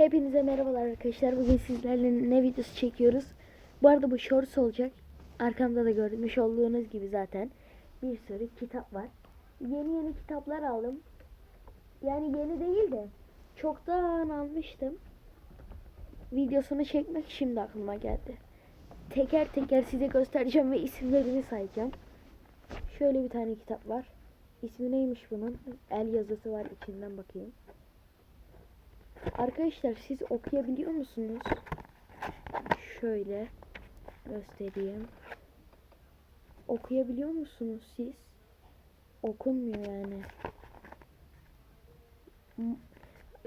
Hepinize merhabalar arkadaşlar. Bugün sizlerle ne videosu çekiyoruz? Bu arada bu shorts olacak. Arkamda da görmüş olduğunuz gibi zaten bir sürü kitap var. Yeni yeni kitaplar aldım. Yani yeni değil de çoktan almıştım. Videosunu çekmek şimdi aklıma geldi. Teker teker size göstereceğim ve isimlerini sayacağım. Şöyle bir tane kitap var. İsmi neymiş bunun? El yazısı var içinden bakayım. Arkadaşlar siz okuyabiliyor musunuz? Şöyle göstereyim. Okuyabiliyor musunuz siz? Okunmuyor yani.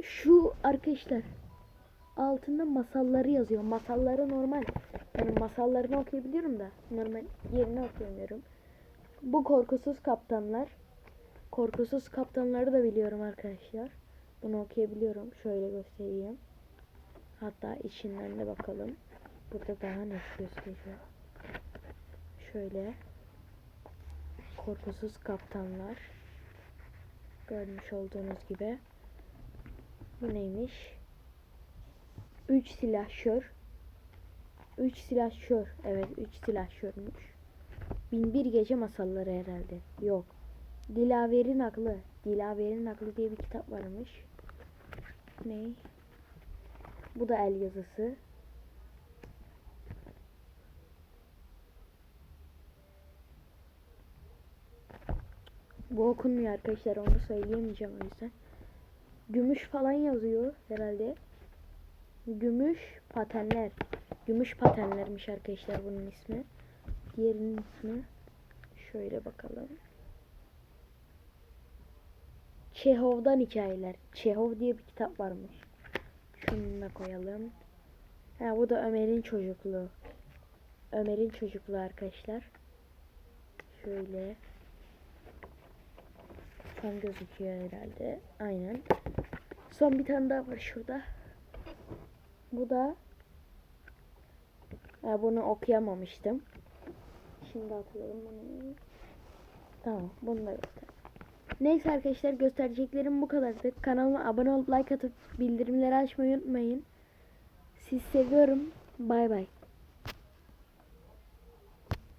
Şu arkadaşlar altında masalları yazıyor. Masalları normal. Yani masallarını okuyabiliyorum da normal yerini okuyamıyorum. Bu korkusuz kaptanlar. Korkusuz kaptanları da biliyorum arkadaşlar. Bunu okuyabiliyorum. Şöyle göstereyim. Hatta içinden de bakalım. Burada daha net gösteriyor. Şöyle. Korkusuz kaptanlar. Görmüş olduğunuz gibi. Bu neymiş? Üç silahşör. Üç silahşör. Evet, üç silahşörmüş. Binbir gece masalları herhalde. Yok. Dilaver'in aklı. Dilaver'in aklı diye bir kitap varmış. Ne? Bu da el yazısı. Bu okunmuyor arkadaşlar onu söyleyemeyeceğim o yüzden. Gümüş falan yazıyor herhalde. Gümüş patenler. Gümüş patenlermiş arkadaşlar bunun ismi. Diğerinin ismi şöyle bakalım. Çehov'dan hikayeler. Çehov diye bir kitap varmış. Şunu koyalım. Ha bu da Ömer'in çocukluğu. Ömer'in çocukluğu arkadaşlar. Şöyle. Tam gözüküyor herhalde. Aynen. Son bir tane daha var şurada. Bu da ha, bunu okuyamamıştım. Şimdi hatırladım bunu. Tamam bunu da göster. Neyse arkadaşlar göstereceklerim bu kadardı. Kanalıma abone olup like atıp bildirimleri açmayı unutmayın. Sizi seviyorum. Bay bay.